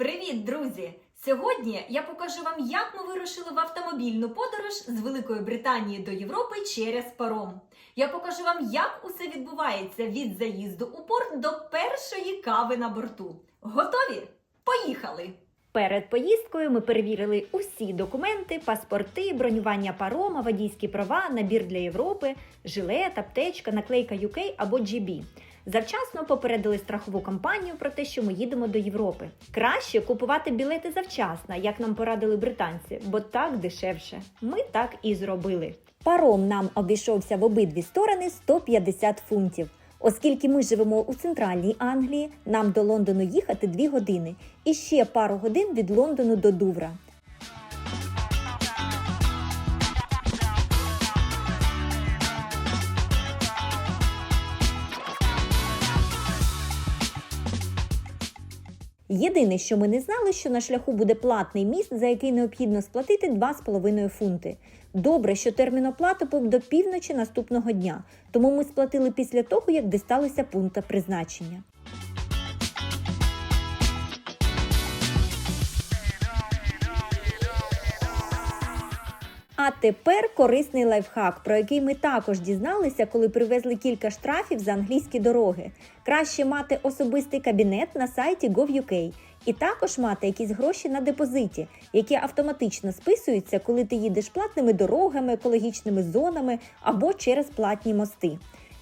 Привіт, друзі! Сьогодні я покажу вам, як ми вирушили в автомобільну подорож з Великої Британії до Європи через паром. Я покажу вам, як усе відбувається від заїзду у порт до першої кави на борту. Готові? Поїхали! Перед поїздкою ми перевірили усі документи, паспорти, бронювання парома, водійські права, набір для Європи, жилет, аптечка, наклейка UK або GB. Завчасно попередили страхову компанію про те, що ми їдемо до Європи. Краще купувати білети завчасно, як нам порадили британці, бо так дешевше. Ми так і зробили. Паром нам обійшовся в обидві сторони 150 фунтів. Оскільки ми живемо у центральній Англії, нам до Лондону їхати 2 години і ще пару годин від Лондону до Дувра. Єдине, що ми не знали, що на шляху буде платний міст, за який необхідно сплатити 2,5 фунти. Добре, що термін оплати був до півночі наступного дня, тому ми сплатили після того, як дісталися пункта призначення. А тепер корисний лайфхак, про який ми також дізналися, коли привезли кілька штрафів за англійські дороги. Краще мати особистий кабінет на сайті gov.uk і також мати якісь гроші на депозиті, які автоматично списуються, коли ти їдеш платними дорогами, екологічними зонами або через платні мости.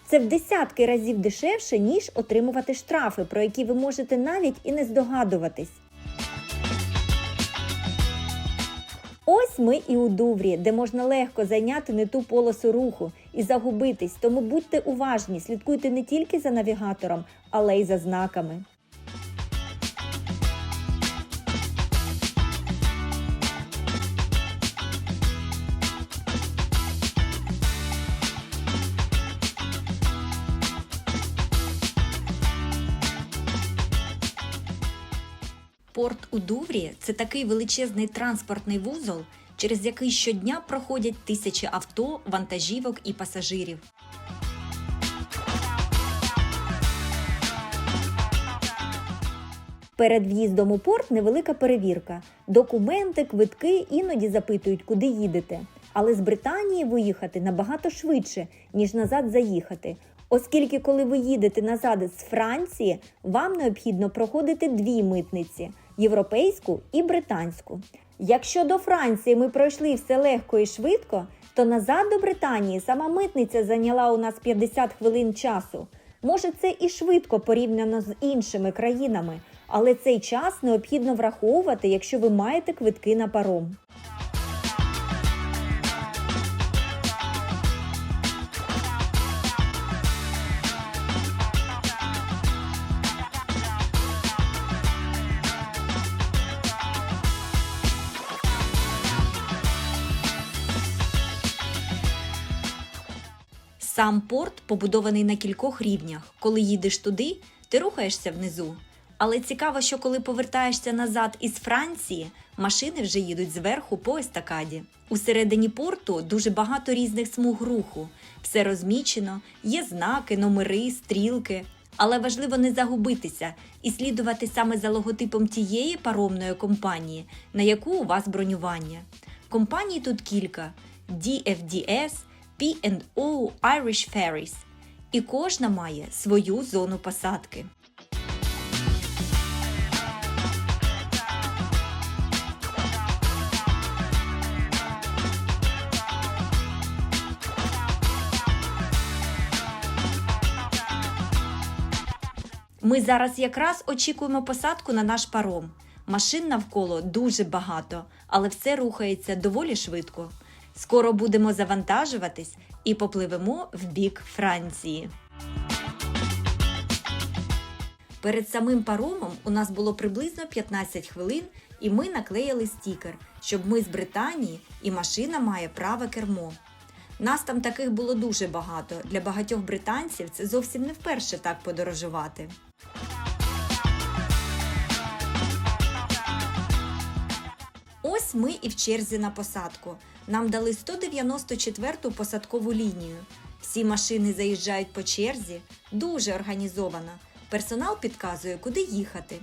Це в десятки разів дешевше, ніж отримувати штрафи, про які ви можете навіть і не здогадуватись. Ось ми і у Дуврі, де можна легко зайняти не ту полосу руху і загубитись. Тому будьте уважні, слідкуйте не тільки за навігатором, але й за знаками. Порт у Дуврі це такий величезний транспортний вузол, через який щодня проходять тисячі авто, вантажівок і пасажирів. Перед в'їздом у порт невелика перевірка. Документи, квитки іноді запитують, куди їдете. Але з Британії виїхати набагато швидше, ніж назад заїхати. Оскільки, коли ви їдете назад з Франції, вам необхідно проходити дві митниці європейську і британську. Якщо до Франції ми пройшли все легко і швидко, то назад до Британії сама митниця зайняла у нас 50 хвилин часу. Може, це і швидко порівняно з іншими країнами, але цей час необхідно враховувати, якщо ви маєте квитки на паром. Сам порт побудований на кількох рівнях. Коли їдеш туди, ти рухаєшся внизу. Але цікаво, що коли повертаєшся назад із Франції, машини вже їдуть зверху по естакаді. Усередині порту дуже багато різних смуг руху. Все розмічено, є знаки, номери, стрілки. Але важливо не загубитися і слідувати саме за логотипом тієї паромної компанії, на яку у вас бронювання. Компаній тут кілька: DFDS, P&O Irish Ferries. І кожна має свою зону посадки. Ми зараз якраз очікуємо посадку на наш паром. Машин навколо дуже багато, але все рухається доволі швидко. Скоро будемо завантажуватись і попливемо в бік Франції. Перед самим паромом у нас було приблизно 15 хвилин, і ми наклеїли стікер, щоб ми з Британії і машина має праве кермо. Нас там таких було дуже багато. Для багатьох британців це зовсім не вперше так подорожувати. Ось ми і в черзі на посадку. Нам дали 194-ту посадкову лінію. Всі машини заїжджають по черзі, дуже організовано. Персонал підказує, куди їхати.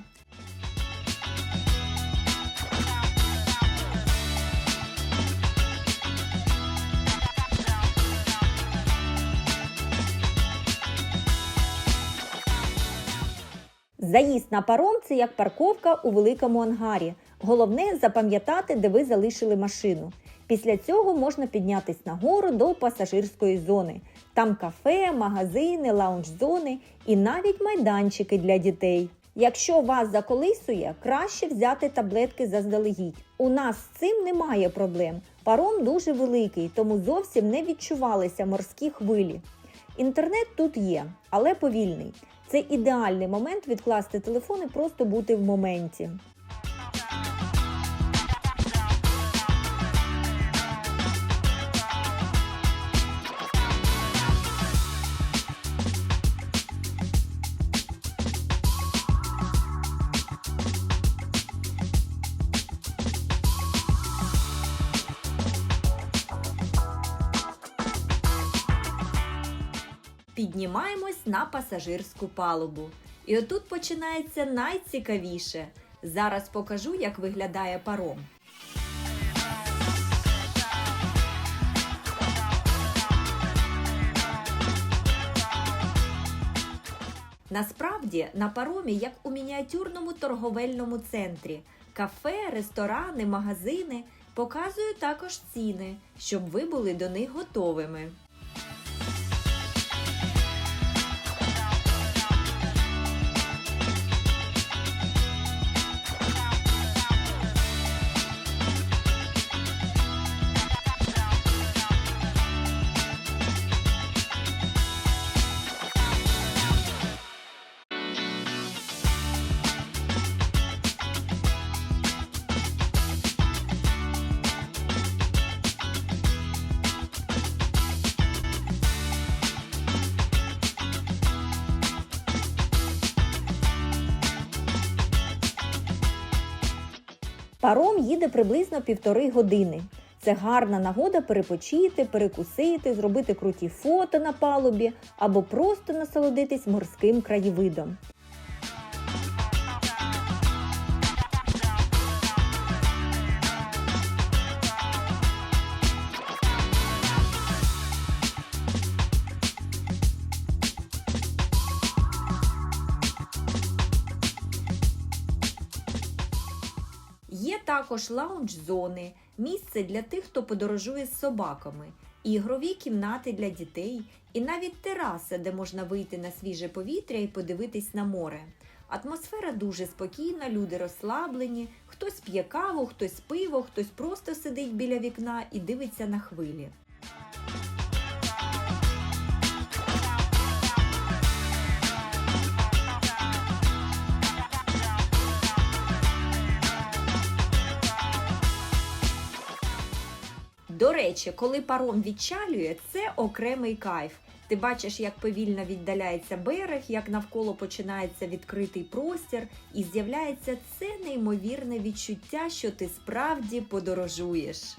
Заїзд на паром це як парковка у великому ангарі. Головне запам'ятати, де ви залишили машину. Після цього можна піднятись нагору до пасажирської зони. Там кафе, магазини, лаунж-зони і навіть майданчики для дітей. Якщо вас заколисує, краще взяти таблетки заздалегідь. У нас з цим немає проблем. Паром дуже великий, тому зовсім не відчувалися морські хвилі. Інтернет тут є, але повільний. Це ідеальний момент відкласти телефон і просто бути в моменті. Піднімаємось на пасажирську палубу. І отут починається найцікавіше. Зараз покажу, як виглядає паром. Насправді на паромі, як у мініатюрному торговельному центрі, кафе, ресторани, магазини показують також ціни, щоб ви були до них готовими. Паром їде приблизно півтори години. Це гарна нагода перепочити, перекусити, зробити круті фото на палубі або просто насолодитись морським краєвидом. Також лаунж-зони, місце для тих, хто подорожує з собаками, ігрові кімнати для дітей і навіть тераса, де можна вийти на свіже повітря і подивитись на море. Атмосфера дуже спокійна, люди розслаблені, хтось п'є каву, хтось пиво, хтось просто сидить біля вікна і дивиться на хвилі. До речі, коли паром відчалює, це окремий кайф. Ти бачиш, як повільно віддаляється берег, як навколо починається відкритий простір, і з'являється це неймовірне відчуття, що ти справді подорожуєш.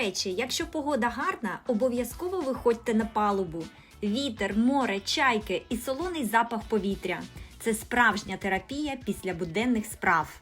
Речі, якщо погода гарна, обов'язково виходьте на палубу. Вітер, море, чайки і солоний запах повітря. Це справжня терапія після буденних справ.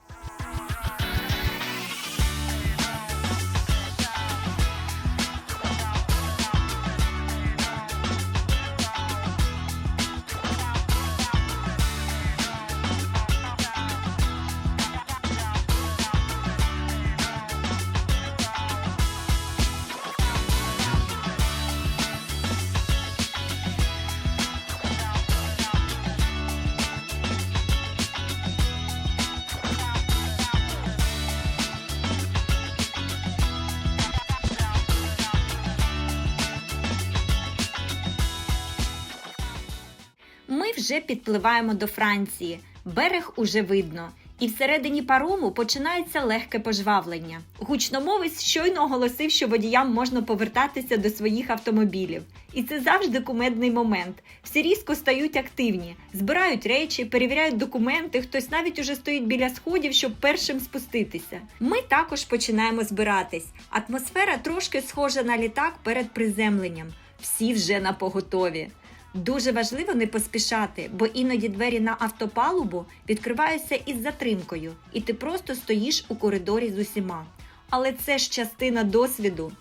Вже підпливаємо до Франції. Берег уже видно. І всередині парому починається легке пожвавлення. Гучномовець щойно оголосив, що водіям можна повертатися до своїх автомобілів. І це завжди кумедний момент. Всі різко стають активні, збирають речі, перевіряють документи, хтось навіть уже стоїть біля сходів, щоб першим спуститися. Ми також починаємо збиратись. Атмосфера трошки схожа на літак перед приземленням. Всі вже на поготові. Дуже важливо не поспішати, бо іноді двері на автопалубу відкриваються із затримкою, і ти просто стоїш у коридорі з усіма. Але це ж частина досвіду.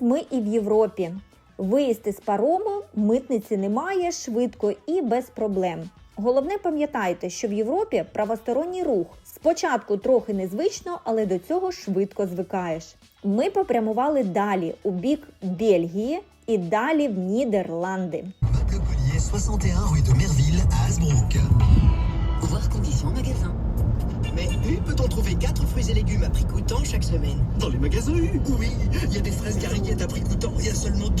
Ми і в Європі. Виїзд із парому, митниці немає, швидко і без проблем. Головне пам'ятайте, що в Європі правосторонній рух. Спочатку трохи незвично, але до цього швидко звикаєш. Ми попрямували далі у бік Бельгії і далі в Нідерланди. 61 rue de Peut-on trouver 4 fruits et légumes à prix coûtant chaque semaine? Dans les magasins Oui, il y a des fraises gariguettes à prix coûtant, il y a seulement deux